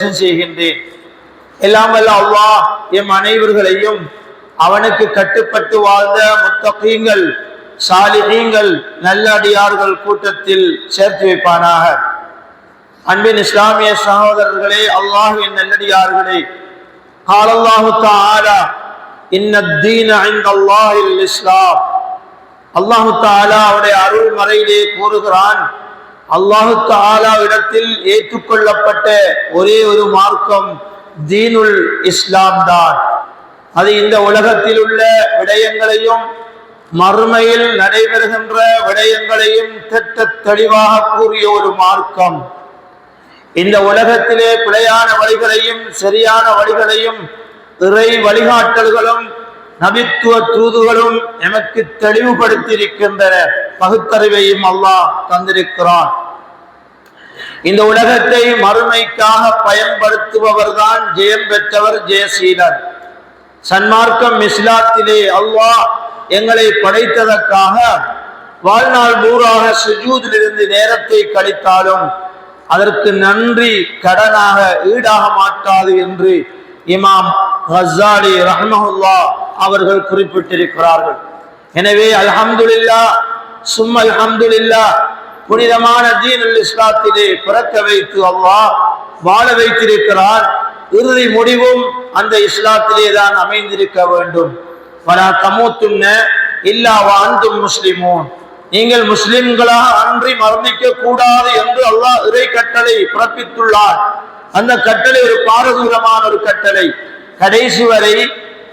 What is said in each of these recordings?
செய்கின்றேன். எல்லாம் வல்ல அல்லாஹ் எம் அனைவர்களையும் அவனுக்கு கட்டுப்பட்டு வாழ்ந்த முத்தகீங்கள் சாலிகீங்கள் நல்லடியார்கள் கூட்டத்தில் சேர்த்து வைப்பானாக. அன்பின் இஸ்லாமிய சகோதரர்களே அல்லாஹின் நல்லடியார்களே காலல்லாஹு தாரா இன்னத்தீன அல்லாஹில் அல்லாஹு தாலா அவருடைய அருள் மறையிலே கூறுகிறான் அல்லாஹு தாலா இடத்தில் ஏற்றுக்கொள்ளப்பட்ட ஒரே ஒரு மார்க்கம் தீனுல் இஸ்லாம் தான். அது இந்த உலகத்தில் உள்ள விடயங்களையும் மறுமையில் நடைபெறுகின்ற விடயங்களையும் திட்ட தெளிவாக கூறிய ஒரு மார்க்கம். இந்த உலகத்திலே பிழையான வழிகளையும் சரியான வழிகளையும் இறை வழிகாட்டல்களும் நபித்துவ தூதுகளும் எமக்கு தெளிவுபடுத்தியிருக்கின்றன. பகுத்தறிவையும் அல்லாஹ் தந்திருக்கிறான். இந்த உலகத்தை மறுமைக்காக பயன்படுத்துபவர்தான் ஜெயம் பெற்றவர் ஜெயசீலர். சன்மார்க்கம் இஸ்லாத்திலே அல்லாஹ் எங்களை படைத்ததற்காக வாழ்நாள் நூறாக சுஜூதிலிருந்து நேரத்தை கழித்தாலும் அதற்கு நன்றி கடனாக ஈடாக மாட்டாது என்று இமாம் ஹசாலி ரஹமஹுல்லா அவர்கள் குறிப்பிட்டிருக்கிறார்கள். எனவே அல்ஹம்துலில்லா சும் அல்ஹம்துல்லா புனிதமான தீனுல் இஸ்லாத்திலே பிறக்க வைத்து அல்லாஹ் வாழ வைத்திருக்கிறார். இறுதி முடிவும் அந்த இஸ்லாத்திலே தான் அமைந்திருக்க வேண்டும். பல தமூத்துன்ன இல்லாவா அன்பும் முஸ்லிமோன். நீங்கள் முஸ்லிம்களாக அன்றி மரணிக்க கூடாது என்று அல்லாஹ் இறை கட்டளை பிறப்பித்துள்ளார். அந்த கட்டளை ஒரு பாரதூரமான ஒரு கட்டளை. கடைசி வரை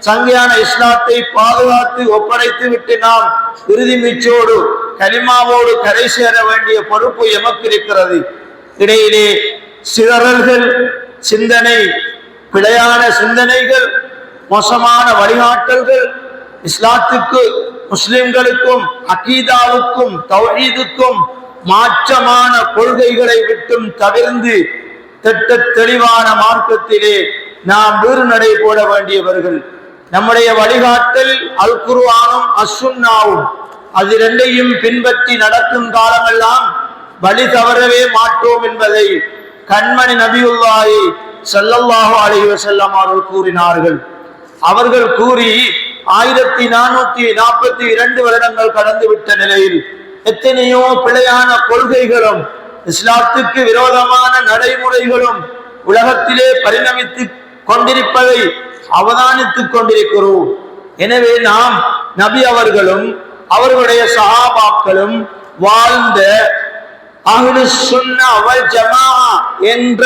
சங்கையான இஸ்லாத்தை பாதுகாத்து ஒப்படைத்து விட்டு நாம் இறுதி மீச்சோடு கலிமாவோடு கரை சேர வேண்டிய பொறுப்பு எமக்கு இருக்கிறது. இடையிலே சிதறல்கள் சிந்தனை பிழையான சிந்தனைகள் மோசமான வழிகாட்டல்கள் இஸ்லாத்துக்கு முஸ்லிம்களுக்கும் அகீதாவுக்கும் தௌஹீதுக்கும் மாற்றமான கொள்கைகளை விட்டும் தவிர்ந்து திட்ட தெளிவான மார்க்கத்திலே நாம் வீறு நடை போட வேண்டியவர்கள். நம்முடைய வழிகாட்டல் அல் குருவானும் அசுன்னாவும் அது இரண்டையும் பின்பற்றி நடக்கும் காலமெல்லாம் வழி தவறவே மாட்டோம் என்பதை கண்மணி நபியுல்லாயை ஸல்லல்லாஹு அலைஹி செல்லம் அவர்கள் கூறினார்கள். அவர்கள் கூறி ஆயிரத்தி நானூத்தி நாற்பத்தி இரண்டு வருடங்கள் கடந்து விட்ட நிலையில் எத்தனையோ பிழையான கொள்கைகளும் இஸ்லாத்துக்கு விரோதமான நடைமுறைகளும் உலகத்திலே பரிணமித்து கொண்டிருப்பதை அவதானித்துக் கொண்டிருக்கிறோம். எனவே நாம் நபி அவர்களும் அவர்களுடைய சகாபாக்களும் வாழ்ந்த அகடு சுன்னா ஜமா என்ற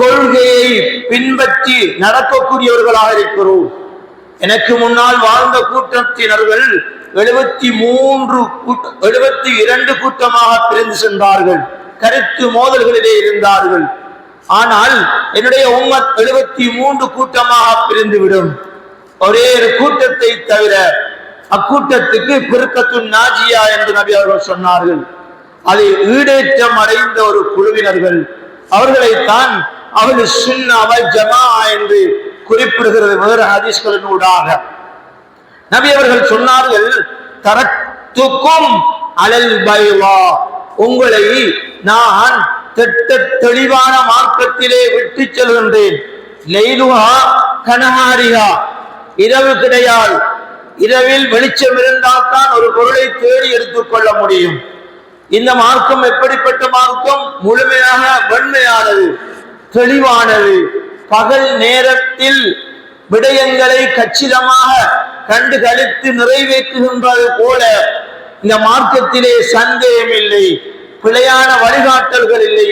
கொள்கையை பின்பற்றி நடக்கக்கூடியவர்களாக இருக்கிறோம். எனக்கு முன்னால் வாழ்ந்த கூட்டத்தினர்கள் எழுபத்தி மூன்று எழுபத்தி இரண்டு கூட்டமாக பிரிந்து சென்றார்கள். கருத்து மோதல்களிலே இருந்தார்கள். ஆனால் என்னுடைய உம்மத் எழுபத்தி மூன்று கூட்டமாக பிரிந்துவிடும். ஒரே ஒரு கூட்டத்தை தவிர அக்கூட்டத்துக்கு பிறக்கத்து நாஜியா என்று நபி அவர்கள் சொன்னார்கள். அதை ஈடேற்றம் அடைந்த ஒரு குழுவினர்கள். அவர்களைத்தான் அவர்கள் சுன்னாவை ஜமா என்று குறிப்பிடுகிறது வேறு ஹதீஸ்களின் ஊடாக. நபி அவர்கள் சொன்னார்கள் தரத்துக்கும் அலல் பைவா உங்களை நான் திட்ட தெளிவான மார்க்கத்திலே விட்டு செல்கின்றேன். லெய்லுஹா கனஹாரிகா இரவு கிடையாது இரவில் வெளிச்சம் இருந்தால் தான் ஒரு பொருளை தேடி எடுத்துக்கொள்ள முடியும். இந்த மார்க்கம் எப்படிப்பட்ட மார்க்கம்? முழுமையாக வெண்மையானது தெளிவானது. பகல் நேரத்தில் விடயங்களை கச்சிதமாக கண்டு கழித்து நிறைவேற்றுகின்றது போல இந்த மார்க்கத்திலே சந்தேகம் இல்லை பிழையான வழிகாட்டல்கள் இல்லை.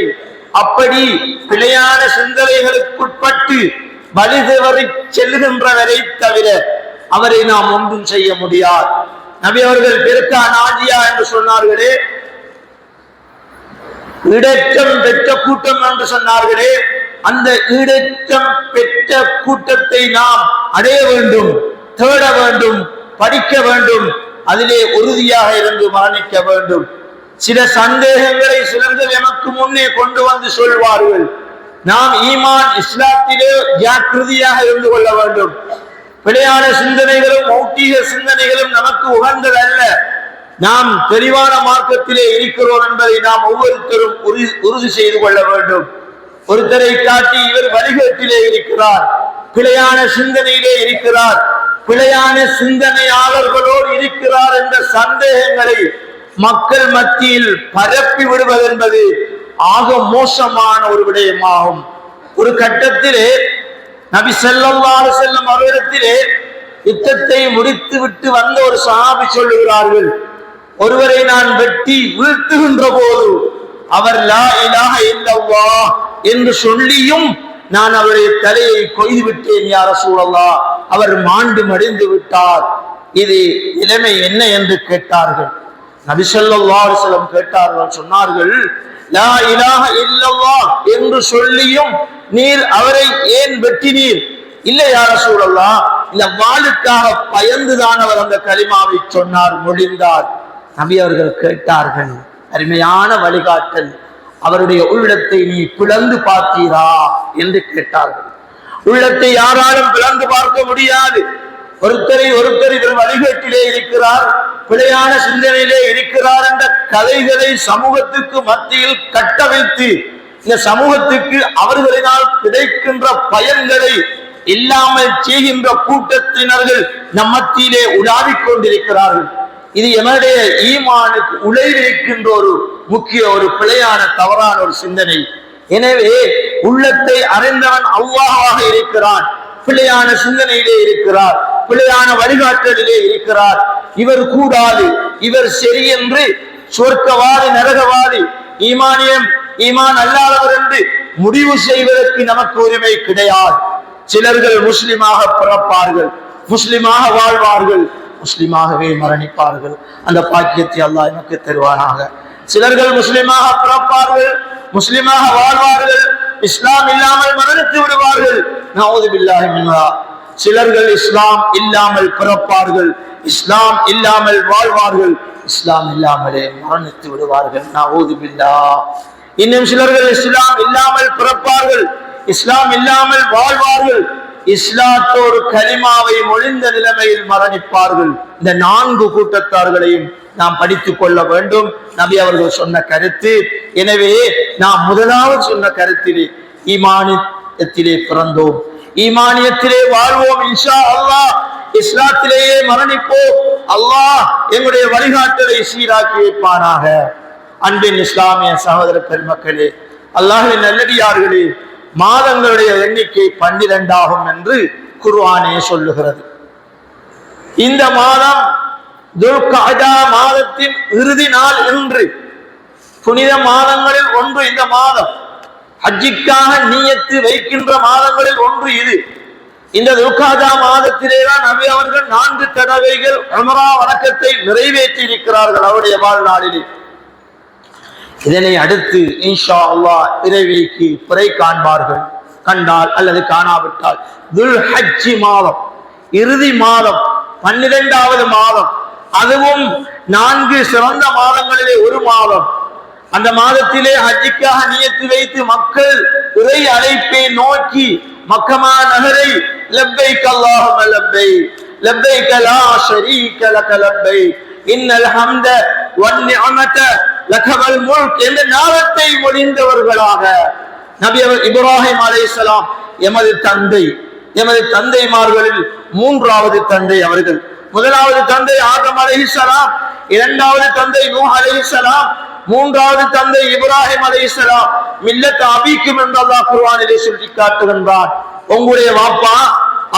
அப்படி பிழையான சிந்தனைகளுக்குட்பட்டு வழி தவறி செல்லுகின்றவரை தவிர அவரை நாம் ஒன்றும் செய்ய முடியாது. நபி அவர்கள் பெருக்கா நாஜியா என்று சொன்னார்களே இடற்றம் பெற்ற கூட்டம் என்று சொன்னார்களே அந்த ஈடற்றம் பெற்ற கூட்டத்தை நாம் அடைய வேண்டும் தேட வேண்டும் படிக்க வேண்டும் அதிலே உறுதியாக இருந்து மரணிக்க வேண்டும். சில சந்தேகங்களை சிலர்கள் எனக்கு முன்னே கொண்டு வந்து சொல்வார்கள். நாம் ஈமான் இஸ்லாத்திலே ஜாக்கிரதையாக இருந்து கொள்ள வேண்டும். பிழையான சிந்தனைகளும் மௌட்டிக சிந்தனைகளும் நமக்கு உகந்ததல்ல. நாம் தெளிவான மார்க்கத்திலே இருக்கிறோம் என்பதை நாம் ஒவ்வொருத்தரும் உறுதி உறுதி செய்து கொள்ள வேண்டும். ஒருத்தரை காட்டி இவர் வணிகத்திலே இருக்கிறார். பிழையான சிந்தனையிலே இருக்கிறார். பிழையான சிந்தனையாளர்களோடு இருக்கிறார் என்ற சந்தேகங்களை மக்கள் மத்தியில் பரப்பி விடுவதென்பது ஆக மோசமான ஒரு விடயமாகும். ஒரு கட்டத்திலே நபி செல்லவாறு செல்லும் அவரிடத்திலே யுத்தத்தை முடித்து விட்டு வந்த ஒரு சஹாபி சொல்லுகிறார்கள் ஒருவரை நான் வெட்டி வீழ்த்துகின்ற போது அவர் லா இலாக இல்லவா என்று சொல்லியும் நான் அவருடைய தலையை கொய்து விட்டேன் யார சூழலா அவர் மாண்டு மடிந்து விட்டார். இது நிலைமை என்ன என்று கேட்டார்கள். நபிசல்லம் கேட்டார்கள் சொன்னார்கள் லா என்று சொல்லியும் நீர் அவரை ஏன் வெட்டினீர்? இல்லை யார சூழல்லா இந்த வாளுக்காக பயந்துதான் அவர் அந்த களிமாவை சொன்னார் முடிந்தார். நபி அவர்கள் கேட்டார்கள் அருமையான வழிகாட்டல் அவருடைய உள்ளத்தை நீ பிளந்து பார்த்தீரா என்று கேட்டார்கள். உள்ளத்தை யாராலும் பிளந்து பார்க்க முடியாது. ஒருத்தரை ஒருத்தர் இவர் வழிகேட்டிலே இருக்கிறார். பிழையான சிந்தனையிலே இருக்கிறார் என்ற கதைகளை சமூகத்துக்கு மத்தியில் கட்டமைத்து இந்த சமூகத்துக்கு அவர்களினால் கிடைக்கின்ற பயன்களை இல்லாமல் செய்கின்ற கூட்டத்தினர்கள் நம் மத்தியிலே உலாவிக் கொண்டிருக்கிறார்கள். இது எமனுடைய ஈமானுக்கு உழைவிருக்கின்ற ஒரு முக்கிய ஒரு பிழையான தவறான ஒரு சிந்தனை. எனவே உள்ளத்தை அறிந்தவன் அவ்வாறாக இருக்கிறான். பிழையான சிந்தனையிலே இருக்கிறார் பிழையான வழிகாட்டலிலே இருக்கிறார். இவர் கூடாது இவர் சரி என்று சொர்க்கவாதி நரகவாதி ஈமானியம் ஈமான் அல்லாதவர் என்று முடிவு செய்வதற்கு நமக்கு உரிமை கிடையாது. சிலர்கள் முஸ்லிமாக பிறப்பார்கள் முஸ்லிமாக வாழ்வார்கள் முஸ்லிமாகவே மரணிப்பார்கள். அந்த பாக்கியத்தை அல்லாஹ் எனக்கு தருவானாக. சிலர்கள் முஸ்லிமாக பிறப்பார்கள் முஸ்லிமாக வாழ்வார்கள் இஸ்லாம் இல்லாமல் மரணித்து விடுவார்கள். சிலர்கள் இஸ்லாம் இல்லாமல் பிறப்பார்கள். இஸ்லாம் இல்லாமல் வாழ்வார்கள். இஸ்லாம் இல்லாமலே மரணித்து விடுவார்கள். நான் ஓதுபில்லா இன்னும் சிலர்கள் இஸ்லாம் இல்லாமல் பிறப்பார்கள். இஸ்லாம் இல்லாமல் வாழ்வார்கள். இஸ்லாத்தோடு கலிமாவை மொழிந்த நிலைமையில் மரணிப்பார்கள். இந்த நான்கு கூட்டத்தார்களையும் நாம் படித்துக் கொள்ள வேண்டும். நபி அவர்கள் சொன்ன கருத்து. எனவே நாம் முதலாவது சொன்ன கருத்திலே ஈமானியத்திலே பிறந்தோம். ஈமானியத்திலே வாழ்வோம் இன்ஷா அல்லாஹ். இஸ்லாத்திலேயே மரணிப்போம். அல்லாஹ் எங்களுடைய வழிகாட்டலை சீராக்கி வைப்பானாக. அன்பின் இஸ்லாமிய சகோதர பெருமக்களே அல்லாஹின் நல்லடியார்களே மாதங்களுடைய எண்ணிக்கை பன்னிரண்டாகும் என்று குர்வானே சொல்லுகிறது. இந்த மாதம் மாதத்தின் இறுதி நாள் என்று. புனித மாதங்களில் ஒன்று இந்த மாதம். ஹஜ்ஜிக்காக நீயத்து வைக்கின்ற மாதங்களில் ஒன்று இது. இந்த துல்காஜா மாதத்திலே தான் நபி அவர்கள் நான்கு தடவைகள் உமரா வணக்கத்தை நிறைவேற்றி இருக்கிறார்கள் அவருடைய வாழ்நாளிலே. இதனை அடுத்து இன்ஷா அல்லா இறைவிக்கு பிறை காண்பார்கள். கண்டால் அல்லது காணாவிட்டால். துல் ஹஜ்ஜி மாதம். இறுதி மாதம். பன்னிரெண்டாவது மாதம். அதுவும் நான்கு சிறந்த மாதங்களிலே ஒரு மாதம். அந்த மாதத்திலே ஹஜ்ஜிக்காக நியத்து வைத்து மக்கள் உரை அழைப்பை நோக்கி மக்கமா நகரை லப்பைக் அல்லாஹும்ம லப்பை லப்பைக் கலா ஷரீக கல லப்பை இன்னல் ஹம்த வன் நிஅமத லகவல் முல்க் என்ற நாளத்தை முடிந்தவர்களாக நபி இப்ராஹிம் அலைஹிஸ்ஸலாம் எமது தந்தை எமது தந்தைமார்களில் மூன்றாவது தந்தை அவர்கள். முதலாவது தந்தை ஆதம் அலைஹிஸ்ஸலாம் இரண்டாவது தந்தை நூஹ் அலைஹிஸ்ஸலாம் மூன்றாவது தந்தை இப்ராஹிம் அலைஹிஸ்ஸலாம் மில்லத் அபீக்கும் என்று அல்லாஹ் குர்ஆனிலே சொல்லி காட்டுகின்றான் உங்களுடைய வாப்பா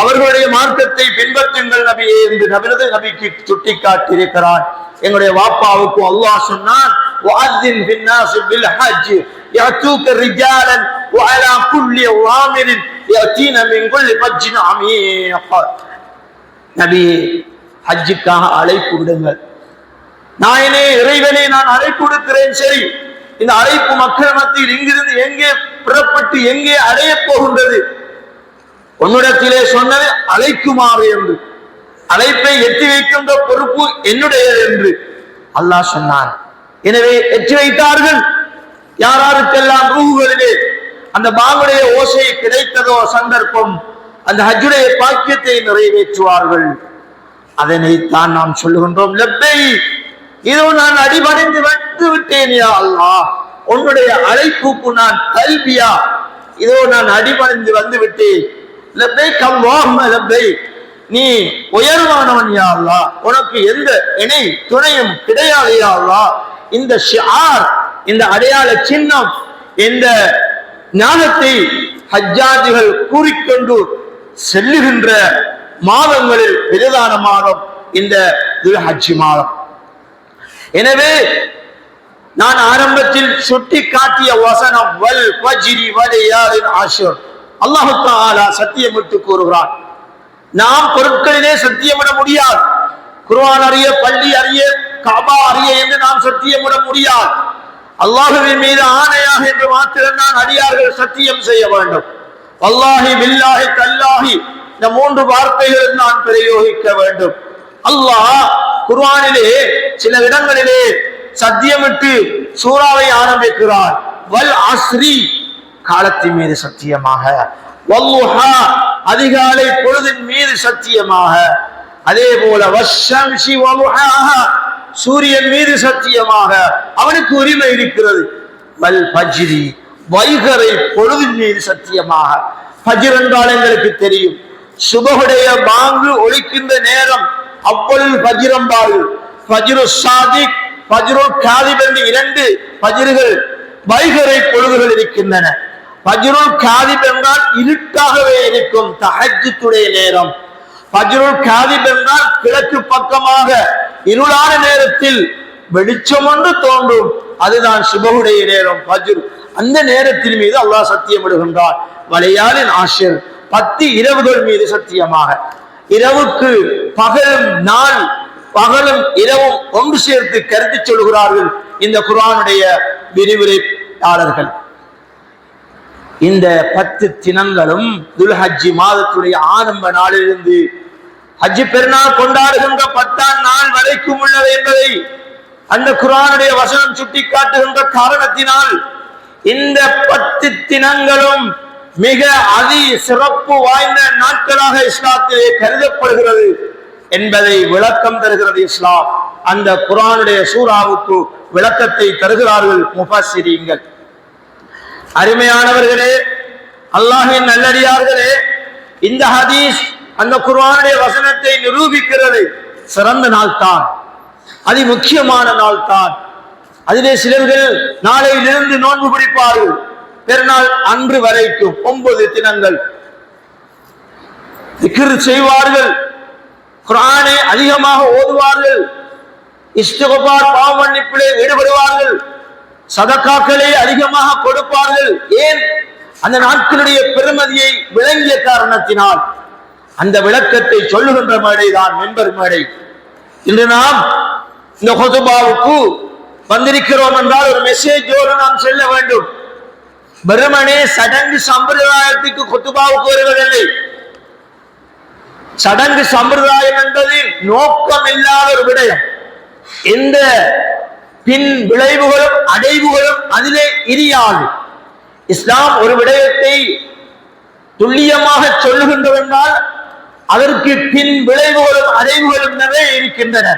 அவர்களுடைய மார்க்கத்தை பின்பற்றுங்கள் நபியே என்று நபினது நபிக்கு சுட்டி காட்டியிருக்கிறான் எங்களுடைய வாப்பாவுக்கு அல்லாஹ் சொன்னான் وَأَذِّنْ فِي النَّاسِ بِالْحَجِّ يَأْتُوكَ رِجَالًا وَعَلَى كُلِّ ضَامِرٍ يَأْتِينَ مِنْ كُلِّ فَجٍّ عَمِيقٍ நபியே ஹஜ்ஜுக்காக அழைப்பு விடுங்கள். நாயனே இறைவனே நான் அழைப்பு விடுக்கிறேன் சரி. இந்த அழைப்பு மக்கள் மத்தியில் இங்கிருந்து எங்கே புறப்பட்டு எங்கே அடைய போகின்றது? உன்னிடத்திலே சொன்னது அழைக்குமாறு என்று. அழைப்பை எட்டி வைக்கின்ற பொறுப்பு என்னுடையது என்று. அல்லாஹ் சொன்னான். எனவே எட்டி வைத்தார்கள். யாராருக்கெல்லாம் ரூகுகளிலே அந்த பாங்குடைய ஓசை கிடைத்ததோ சந்தர்ப்பம் அந்த ஹஜ்ஜுடைய பாக்கியத்தை நிறைவேற்றுவார்கள். அதனைத்தான் தான் நாம் சொல்லுகின்றோம் லப்பை இதோ நான் அடிபணிந்து வந்து விட்டேன் யா அல்லாஹ். உன்னுடைய அழைப்புக்கு நான் கல்வியா? இதோ நான் அடிபணிந்து வந்து விட்டேன். லப்பை கவ்வாஹும லப்பை நீ உயர்வானவன் யா அல்லாஹ். உனக்கு எந்த இணை துணையும் கிடையாது யா இந்த ஷிஆர் இந்த அடையாள சின்னம் இந்த ஞானத்தை ஹஜ்ஜாதிகள் கூறிக்கொண்டு செல்லுகின்ற மாதங்களில் பிரதான மாதம் இந்த துல் மாதம். எனவே நான் ஆரம்பத்தில் சுட்டி காட்டிய வசனம் வல் வஜிரி வலையாரின் ஆஷர் அல்லாஹு சத்தியம் சத்தியமிட்டு கூறுகிறான். நாம் பொருட்களிலே சத்தியமிட முடியாது. குர்ஆன் அறிய பள்ளி அறிய காபா அறிய என்று நாம் சத்தியமிட முடியாது. அல்லாஹுவின் மீது ஆணையாக என்று மாத்திரம் நான் அடியார்கள் சத்தியம் செய்ய வேண்டும். அல்லாஹி வில்லாஹி கல்லாஹி இந்த மூன்று வார்த்தைகளும் நான் பிரயோகிக்க வேண்டும். அல்லாஹ் குர்வானிலே சில இடங்களிலே சத்தியமிட்டு சூறாவை ஆரம்பிக்கிறார். வல் அஸ்ரி காலத்தின் மீது சத்தியமாக. வல்லுஹா அதிகாலை பொழுதின் மீது சத்தியமாக. அதே போல வஷம்ஷி வலுஹாஹா சூரியன் மீது சத்தியமாக. அவனுக்கு உரிமை இருக்கிறது. வல் பஜ்ரி வைகரை பொழுதின் மீது சத்தியமாக. பஜிர் என்றால் எங்களுக்கு தெரியும். சுபகுடைய பாங்கு ஒழிக்கின்ற நேரம் அவ்வளவு பஜ்ரம்பார்கள் பஜ்ரு சாதிக் பஜ்ரு காதிப் என்று இரண்டு பஜ்ருகள் வைகரை பொழுதுகள் இருக்கின்றன. பஜ்ருல் காதிப் என்றால் இருட்டாகவே இருக்கும் தஹஜ்ஜுடைய நேரம். பஜ்ருல் காதிப் என்றால் கிழக்கு பக்கமாக இருளான நேரத்தில் வெளிச்சம் ஒன்று தோன்றும். அதுதான் சுபகுடைய நேரம் பஜ்ரு அந்த நேரத்தின் மீது அல்லாஹ் சத்தியமிடுகின்றான். வளையாளின் ஆசிரியர் பத்து இரவுகள் மீது சத்தியமாக. இரவுக்கு பகலும் நாள் பகலும் இரவும் ஒன்று சேர்த்து கருத்து சொல்கிறார்கள் இந்த குர்ஆனுடைய விரிவுரையாளர்கள். இந்த பத்து தினங்களும் துல்ஹஜ்ஜி மாதத்துடைய ஆரம்ப நாளிலிருந்து ஹஜ்ஜி பெருநாள் கொண்டாடுகின்ற பத்தாம் நாள் வரைக்கும் உள்ளது என்பதை அந்த குர்ஆனுடைய வசனம் சுட்டி காட்டுகின்ற காரணத்தினால் இந்த பத்து தினங்களும் மிக அதி சிறப்பு வாய்ந்த நாட்களாக இஸ்லாத்திலே கருதப்படுகிறது என்பதை விளக்கம் தருகிறது இஸ்லாம். அந்த குரானுடைய சூறாவுக்கு விளக்கத்தை தருகிறார்கள் முபாசிரியங்கள் அருமையானவர்களே அல்லாஹின் நல்லடியார்களே இந்த ஹதீஸ் அந்த குர்ஆனுடைய வசனத்தை நிரூபிக்கிறது. சிறந்த நாள் தான் அதி முக்கியமான நாள் தான் அதிலே சிலர்கள் நாளையிலிருந்து நோன்பு பிடிப்பார்கள். பெருநாள் அன்று வரைக்கும் ஒன்பது தினங்கள். திக்ர் செய்வார்கள். குரானை அதிகமாக ஓதுவார்கள். இஷ்டகுபார் பாவமன்னிப்பிலே ஈடுபடுவார்கள். சதக்காக்களை அதிகமாக கொடுப்பார்கள். ஏன்? அந்த நாட்களுடைய பெருமதியை விளங்கிய காரணத்தினால். அந்த விளக்கத்தை சொல்லுகின்ற மேடை தான் மெம்பர் மேடை. இன்று நாம் இந்த ஹொதுபாவுக்கு வந்திருக்கிறோம் என்றால் ஒரு மெசேஜோடு நாம் செல்ல வேண்டும். வெறுமனே சடங்கு சம்பிரதாயத்துக்கு கொத்துபாவுக்கு வருவதில்லை சடங்கு சம்பிரதாயம் என்பது நோக்கம் இல்லாத ஒரு விடயம். எந்த பின் விளைவுகளும் அடைவுகளும் அதிலே இரியாது. இஸ்லாம் ஒரு விடயத்தை துல்லியமாக சொல்லுகின்றதென்றால் அதற்கு பின் விளைவுகளும் அடைவுகளும் நிறைய இருக்கின்றன.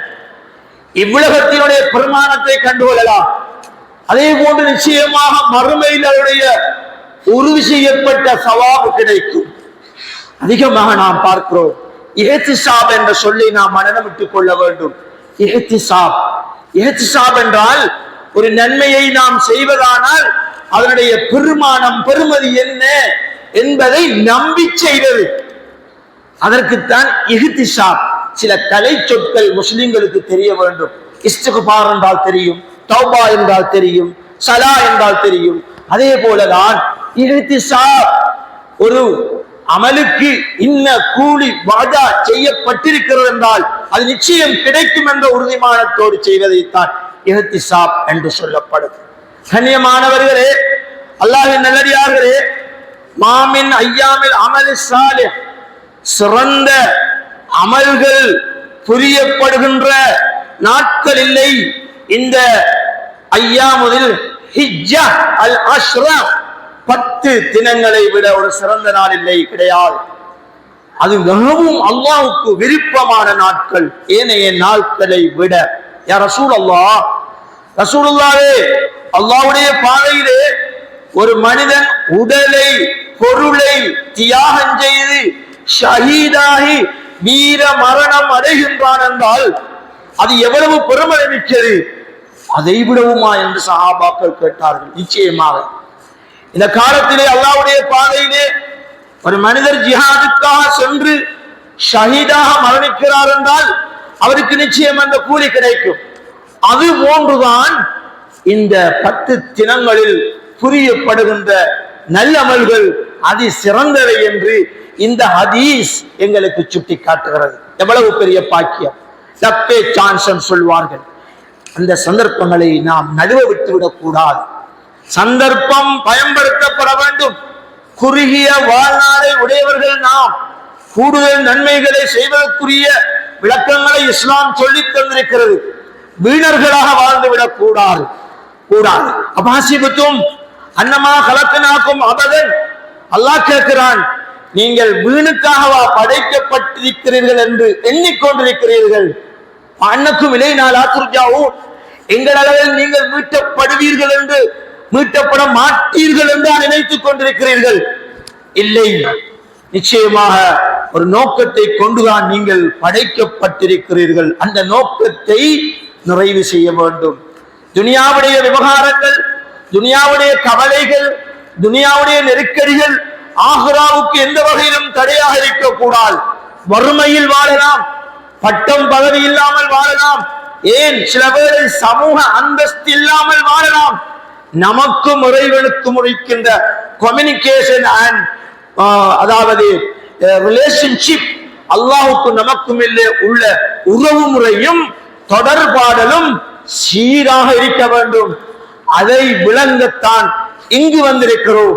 இவ்வுலகத்தினுடைய பெருமானத்தை கண்டுகொள்ளலாம். அதே போன்று நிச்சயமாக மறுமையில் அவருடைய உறுதி செய்யப்பட்ட சவாபு கிடைக்கும். அதிகமாக நாம் பார்க்கிறோம். ஏத்திசாப் என்ற சொல்லி நாம் மனநமிட்டுக் கொள்ள வேண்டும். ஏத்திசாப் ஏத்திசாப் என்றால் ஒரு நன்மையை நாம் செய்வதானால் அதனுடைய பெருமானம் பெருமதி என்ன என்பதை நம்பி செய்வது அதற்குத்தான் இஹ்திசாப். சில கலை சொற்கள் முஸ்லிம்களுக்கு தெரிய வேண்டும். இஸ்துகுபார் என்றால் தெரியும். தௌபா என்றால் தெரியும் சலா என்றால் தெரியும். அதே போலதான் இஹ்திசாப் ஒரு அமலுக்கு இன்ன கூலி வாதா செய்யப்பட்டிருக்கிறது என்றால் அது நிச்சயம் கிடைக்கும் என்ற உறுதிமானத்தோடு செய்வதைத்தான் இஹ்திசாப் என்று சொல்லப்படுது. கண்ணியமானவர்களே அல்லாஹின் நல்லடியார்களே மாமின் ஐயாமில் அமலி சாலிஹ் சிறந்த அமல்கள் புரியப்படுகின்ற நாட்கள் இல்லை. இந்த ஐயாமுதில் ஹிஜ்ஜா அல் அஷ்ரா. பத்து தினங்களை விட ஒரு சிறந்த நாள் இல்லை கிடையாது. அது மிகவும் அல்லாவுக்கு விருப்பமான நாட்கள் ஏனைய நாட்களை விட. யா ரசூல் அல்லாஹ் ரசூலுல்லாவே அல்லாவுடைய பாதையிலே ஒரு மனிதன் உடலை பொருளை தியாகம் செய்து ஷஹீதாகி வீர மரணம் அடைகின்றான் என்றால் அது எவ்வளவு பெருமை மிக்கது அதை விடவுமா என்று சஹாபாக்கள் கேட்டார்கள். நிச்சயமாக. இந்த காலத்திலே அல்லாவுடைய பாதையிலே ஒரு மனிதர் ஜிஹாதுக்காக சென்று ஷஹீதாக மரணிக்கிறார் என்றால் அவருக்கு நிச்சயம் அந்த கூலி கிடைக்கும். அது போன்றுதான் இந்த பத்து தினங்களில் புரியப்படுகின்ற நல்லமல்கள் அதி சிறந்தவை என்று இந்த ஹதீஸ் எங்களுக்கு சுட்டி காட்டுகிறது எவ்வளவு பெரிய பாக்கியம். தப்பே சான்சன் சொல்வார்கள். அந்த சந்தர்ப்பங்களை நாம் நழுவ விட்டுவிடக் கூடாது சந்தர்ப்பம் பயன்படுத்தப்பட வேண்டும். குறுகிய வாழ்நாளை உடையவர்கள் நாம். கூடுதல் நன்மைகளை செய்வதற்குரிய விளக்கங்களை இஸ்லாம் சொல்லித் தந்திருக்கிறது. வீணர்களாக வாழ்ந்துவிடக் கூடாது கூடாது. அபாசிபத்தும் அன்னமா கலக்கனாக்கும் அபதன். அல்லாஹ் கேட்கிறான் நீங்கள் வீணுக்காகவா படைக்கப்பட்டிருக்கிறீர்கள் என்று எண்ணிக்கொண்டிருக்கிறீர்கள். அன்னக்கும் இலை நாள் ஆத்துருஜாவும் எங்கள் அளவில் நீங்கள் மீட்டப்படுவீர்கள் என்று மீட்டப்பட மாட்டீர்கள் என்று நினைத்துக் கொண்டிருக்கிறீர்கள். இல்லை நிச்சயமாக ஒரு நோக்கத்தை கொண்டுதான் நீங்கள் படைக்கப்பட்டிருக்கிறீர்கள். அந்த நோக்கத்தை நிறைவு செய்ய வேண்டும். துனியாவுடைய விவகாரங்கள் துனியாவுடைய கவலைகள் துனியாவுடைய நெருக்கடிகள் ஆஹ்ராவுக்கு எந்த வகையிலும் தடையாக இருக்கக்கூடாது. வறுமையில் வாழலாம். பட்டம் பதவி இல்லாமல் வாழலாம். ஏன்? சில பேரை சமூக அந்தஸ்து இல்லாமல் வாழலாம். நமக்கும் இறைவனுக்கும் இருக்கின்ற கம்யூனிகேஷன் அண்ட் அதாவது ரிலேஷன்ஷிப் அல்லாஹுக்கும் நமக்கும் இல்லை உள்ள உறவு முறையும் தொடர்பாடலும் சீராக இருக்க வேண்டும். அதை விளங்கத்தான் இங்கு வந்திருக்கிறோம்.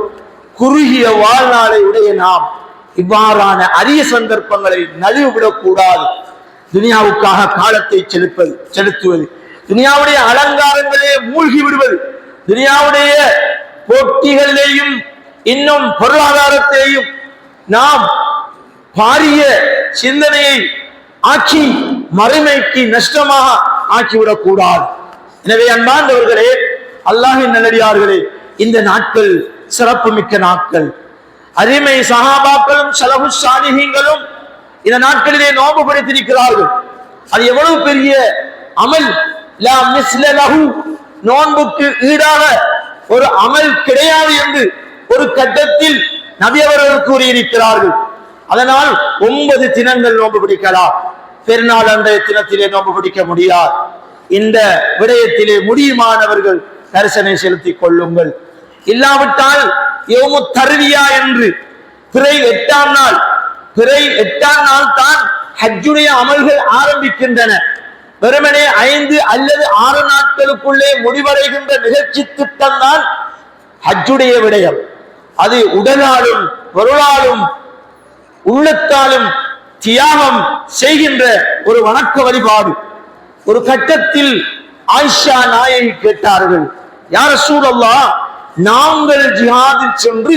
குறுகிய வாழ்நாளை உடைய நாம் இவ்வாறான அரிய சந்தர்ப்பங்களை நழுவிவிடக் கூடாது துனியாவுக்காக காலத்தை செலுப்பது செலுத்துவது. துனியாவுடைய அலங்காரங்களே மூழ்கி விடுவது துனியாவுடைய போட்டிகளிலேயும் இன்னும் பொருளாதாரத்தையும் நாம் பாரிய சிந்தனையை ஆக்கி மறுமைக்கு நஷ்டமாக ஆக்கிவிடக் கூடாது எனவே அன்பார்ந்தவர்களே அல்லாஹின் நல்லடியார்களே இந்த நாட்கள் சிறப்பு மிக்க நாட்கள். அருமை சகாபாக்களும் சலகு சாலிகங்களும் இந்த நாட்களிலே நோம்பு படைத்திருக்கிறார்கள். அது எவ்வளவு பெரிய அமல்? மிஸ்ல லஹு. நோன்புக்கு ஈடாக ஒரு அமல் கிடையாது என்று ஒரு கட்டத்தில் நபி அவர்கள் கூறியிருக்கிறார்கள். அதனால் ஒன்பது தினங்கள் நோன்பு பிடிக்கலாம். பெருநாள் அன்றைய தினத்திலே நோன்பு பிடிக்க முடியாது. இந்த விடயத்திலே முடியுமானவர்கள் தரிசனை செலுத்திக் கொள்ளுங்கள். இல்லாவிட்டால் யோமு தருவியா என்று பிறை எட்டாம் நாள் பிறை எட்டாம் நாள் தான் ஹஜ்ஜுடைய அமல்கள் ஆரம்பிக்கின்றன. வெறுமனே ஐந்து அல்லது ஆறு நாட்களுக்குள்ளே முடிவடைகின்ற நிகழ்ச்சி திட்டம் தான் ஹஜ்ஜுடைய விடயம். அது உடலாலும் பொருளாலும் உள்ளத்தாலும் தியாகம் செய்கின்ற ஒரு வணக்க வழிபாடு. ஒரு கட்டத்தில் ஆயிஷா நாயை கேட்டார்கள் யார சூழல்லா நாங்கள் ஜிஹாதில் சென்று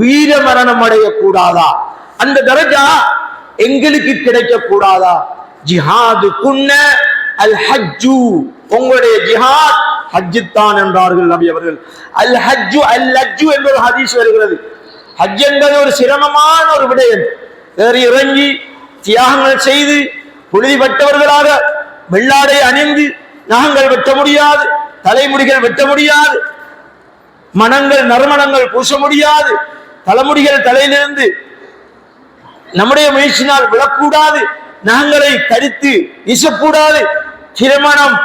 வீர மரணம் அடையக்கூடாதா? அந்த தரஜா எங்களுக்கு கிடைக்கக்கூடாதா? ஜிஹாது குன்ன அல் ஹஜ்ஜு உங்களுடைய ஜிஹாத் ஹஜ்ஜு தான் என்றார்கள் நபி அவர்கள். அல் ஹஜ்ஜு அல் ஹஜ்ஜு என்ற ஒரு ஹதீஸ் வருகிறது. ஹஜ் என்பது ஒரு சிரமமான ஒரு விடயம். ஏறி இறங்கி தியாகங்கள் செய்து புழுதிப்பட்டவர்களாக வெள்ளாடை அணிந்து நகங்கள் வெட்ட முடியாது தலைமுடிகள் வெட்ட முடியாது மனங்கள் நறுமணங்கள் பூச முடியாது தலைமுடிகள் தலையிலிருந்து நம்முடைய முயற்சினால் விழக்கூடாது. நகங்களை கடித்து வீசக்கூடாது. திருமணம்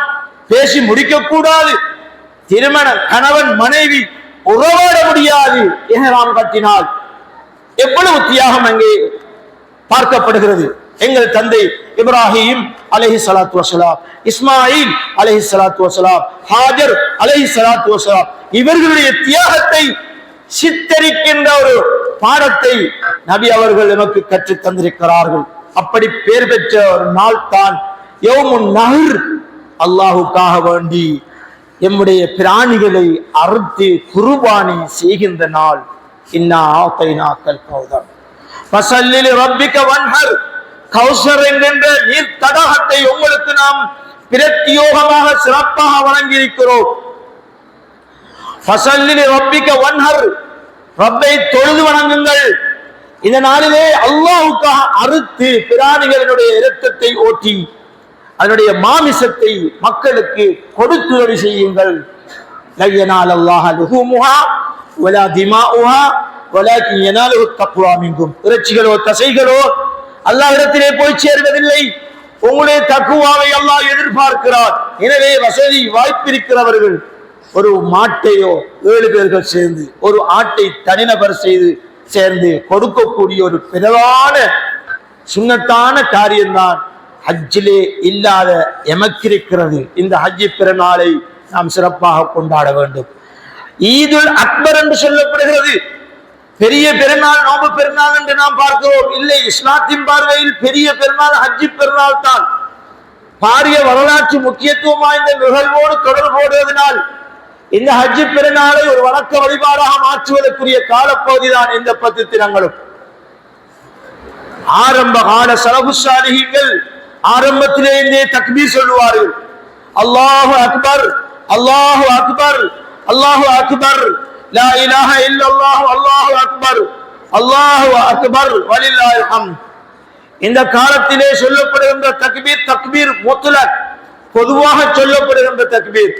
பேசி முடிக்கக்கூடாது. திருமண கணவன் மனைவி உறவாட முடியாது எஹராம் கட்டினால் எவ்வளவு தியாகம் அங்கே பார்க்கப்படுகிறது. எங்கள் தந்தை இப்ராஹிம் அலைஹி சலாத்து வசலாம் இஸ்மாயில் அலைஹி சலாத்து வசலாம் ஹாஜர் அலைஹி சலாத்து வசலாம் இவர்களுடைய தியாகத்தை சித்தரிக்கின்ற ஒரு பாடத்தை நபி அவர்கள் நமக்கு கற்றுத் தந்திருக்கிறார்கள். அப்படி பேர் பெற்ற ஒரு நாள் தான் யௌமுன் நஹர். அல்லாஹுக்காக வேண்டி எம்முடைய பிராணிகளை அறுத்து குருபானை செய்கின்ற நாள். இன்னா ஆத்தைனாக்கல் கௌதம். பசல்லில் ரப்பிக்க வன்ஹர். கௌசர் என்கின்ற நீர் தடாகத்தை உங்களுக்கு நாம் பிரத்யோகமாக சிறப்பாக வழங்கியிருக்கிறோம். ஃபசல்லில் ரப்பிக்க வன்ஹர். ரப்பை தொழுது வணங்குங்கள். இந்த நாளிலே அல்லாவுக்காக அறுத்து பிராணிகளினுடைய இரத்தத்தை ஓட்டி அதனுடைய மாமிசத்தை மக்களுக்கு கொடுத்துதவி செய்யுங்கள். லையனால் அல்லாஹ் லுஹூமுஹா வலா திமாஉஹா வலாக்கின் யனாலுஹு தக்வா மின்கும். இறைச்சிகளோ தசைகளோ அல்லாஹிடத்திலே போய் சேர்வதில்லை. உங்களுடைய தக்குவாவை அல்லாஹ் எதிர்பார்க்கிறார். எனவே வசதி வாய்ப்பிருக்கிறவர்கள் ஒரு மாட்டையோ ஏழு பேர்கள் சேர்ந்து ஒரு ஆட்டை தனிநபர் செய்து சேர்ந்து கொடுக்கக்கூடிய ஒரு பிரதான சுண்ணத்தான காரியம்தான் ஹஜ்ஜிலே இல்லாத எமக்கிருக்கிறது. இந்த ஹஜ்ஜி பிறநாளை நாம் சிறப்பாக கொண்டாட வேண்டும். ஈதுல் அக்பர் என்று சொல்லப்படுகிறது. பெரிய பெருநாள் நோம்பு பெருநாள் என்று நாம் பார்க்கிறோம். இல்லை இஸ்லாத்தின் பார்வையில் பெரிய பெருநாள் ஹஜ்ஜி பெருநாள் தான் பாரிய வரலாற்று முக்கியத்துவம் வாய்ந்த நிகழ்வோடு தொடர்போடுவதனால் இந்த ஹஜ்ஜி பெருநாளை ஒரு வணக்க வழிபாடாக மாற்றுவதற்குரிய காலப்பகுதிதான் இந்த பத்து தினங்களும். ஆரம்ப கால சலபு சாலிகள் ஆரம்பத்திலே இருந்தே தக்பீர் சொல்லுவார்கள். அல்லாஹு அக்பர் அல்லாஹு அக்பர் அல்லாஹு அக்பர். லா இலாஹ இல்லல்லாஹு அல்லாஹு அக்பர். அல்லாஹு அக்பர் வலில்லாஹில் ஹம் இந்த காலத்திலே சொல்லப்படுகின்ற தக்பீர் தக்பீர் முத்துலக் பொதுவாக சொல்லப்படுகின்ற தக்பீர்.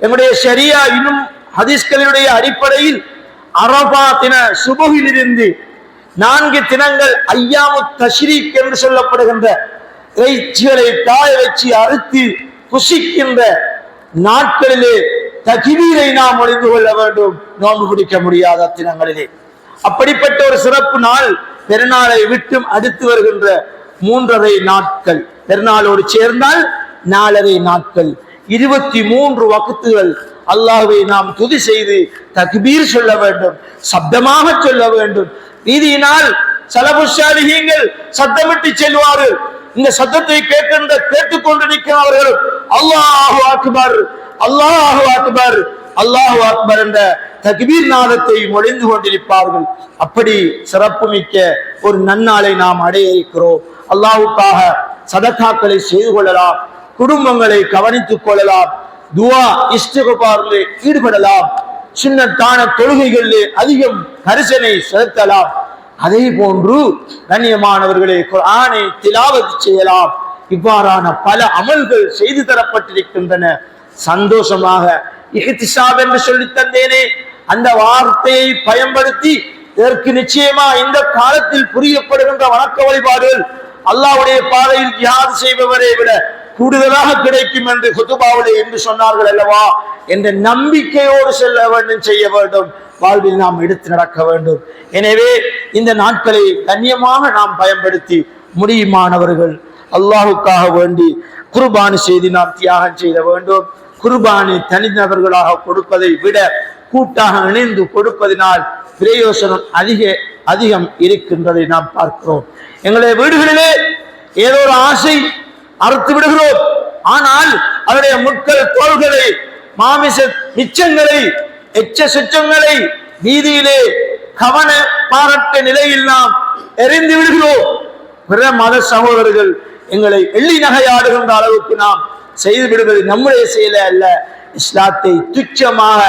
எங்களுடைய ஷரியா இன்னும் ஹதீஸ்களினுடைய அடிப்படையில் அரபா தின சுபுகிலிருந்து நான்கு தினங்கள் ஐயாமு தஷ்ரீக் என்று சொல்லப்படுகின்ற இறைச்சிகளை காய வச்சு அறுத்து புசிக்கின்ற நாட்களிலே தகிவீரை நாம் அறிந்து கொள்ள வேண்டும். நோன்பு பிடிக்க முடியாத தினங்களிலே. அப்படிப்பட்ட ஒரு சிறப்பு நாள் பெருநாளை விட்டும் அடுத்து வருகின்ற மூன்றரை நாட்கள். பெருநாளோடு சேர்ந்தால் நாலரை நாட்கள். இருபத்தி மூன்று வகுத்துகள் அல்லாஹுவை நாம் துதி செய்து தக்பீர் சொல்ல வேண்டும் சப்தமாக சொல்ல வேண்டும். நீதியினால் சலபுஷாலிகள் சத்தமிட்டு செல்வார்கள் இந்த சத்தத்தை கேட்கின்ற கேட்டுக்கொண்டு நிற்கிறவர்கள் அல்லாஹு அக்பர் அல்லாஹு ஆக்குபார் அல்லாஹு அக்பர் என்ற தக்பீர் நாதத்தை மொழிந்து கொண்டிருப்பார்கள். அப்படி சிறப்புமிக்க ஒரு நன்னாளை நாம் அடைய இருக்கிறோம் அல்லாஹுக்காக சதக்காக்களை செய்து கொள்ளலாம். குடும்பங்களை கவனித்துக் கொள்ளலாம். துவா இஷ்டகுபாரில் ஈடுபடலாம். சின்னத்தான தொழுகைகளிலே அதிகம் கரிசனை செலுத்தலாம். அதே போன்று கண்ணியமானவர்களே குர்ஆனை திலாவத் செய்யலாம். இவ்வாறான பல அமல்கள் செய்து தரப்பட்டிருக்கின்றன. சந்தோஷமாக இஹ்திசாப் என்று சொல்லி தந்தேனே. அந்த வார்த்தையை பயன்படுத்தி இதற்கு நிச்சயமா இந்த காலத்தில் புரியப்படுகின்ற வணக்க வழிபாடுகள் அல்லாவுடைய பாதையில் யாது செய்பவரை விட கூடுதலாக கிடைக்கும் என்று குத்துபாவிலே என்று சொன்னார்கள் அல்லவா? என்ற நம்பிக்கையோடு செல்ல வேண்டும் செய்ய வேண்டும். வாழ்வில் நாம் எடுத்து நடக்க வேண்டும். எனவே இந்த நாட்களை கண்ணியமாக நாம் பயன்படுத்தி முடியுமானவர்கள் அல்லாஹுக்காக வேண்டி குர்பானி செய்து நாம் தியாகம் செய்த வேண்டும். குர்பானி தனிநபர்களாக கொடுப்பதை விட கூட்டாக இணைந்து கொடுப்பதினால் பிரயோசனம் அதிக அதிகம் இருக்கின்றதை நாம் பார்க்கிறோம். எங்களுடைய வீடுகளிலே ஏதோ ஒரு ஆசை அறுத்து விடுகிறோம். ஆனால் அவருடைய முட்கள் தோள்களை மாமிச மிச்சங்களை எச்ச சுச்சங்களை வீதியிலே கவன பாராட்ட நிலையில் நாம் எரிந்து விடுகிறோம். பிற மத சகோதரர்கள் எங்களை எள்ளி நகையாடுகின்ற அளவுக்கு நாம் செய்து விடுவது நம்முடைய செயல அல்ல. இஸ்லாத்தை துச்சமாக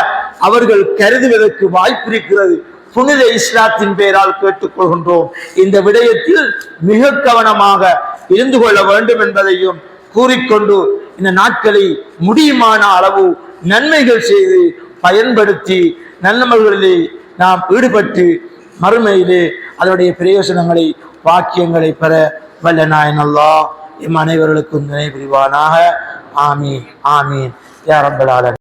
அவர்கள் கருதுவதற்கு வாய்ப்பு இருக்கிறது. புனித இஸ்லாத்தின் பெயரால் கேட்டுக்கொள்கின்றோம். இந்த விடயத்தில் மிக கவனமாக இருந்து கொள்ள வேண்டும் என்பதையும் கூறிக்கொண்டு இந்த நாட்களை முடியுமான அளவு நன்மைகள் செய்து பயன்படுத்தி நல்லமர்களிலே நாம் ஈடுபட்டு மறுமையிலே அதனுடைய பிரயோசனங்களை வாக்கியங்களை பெற வல்ல நாயனல்லா இம் அனைவர்களுக்கும் நினை புரிவானாக ஆமீன். ஆமீன் யாரம்பலாளன்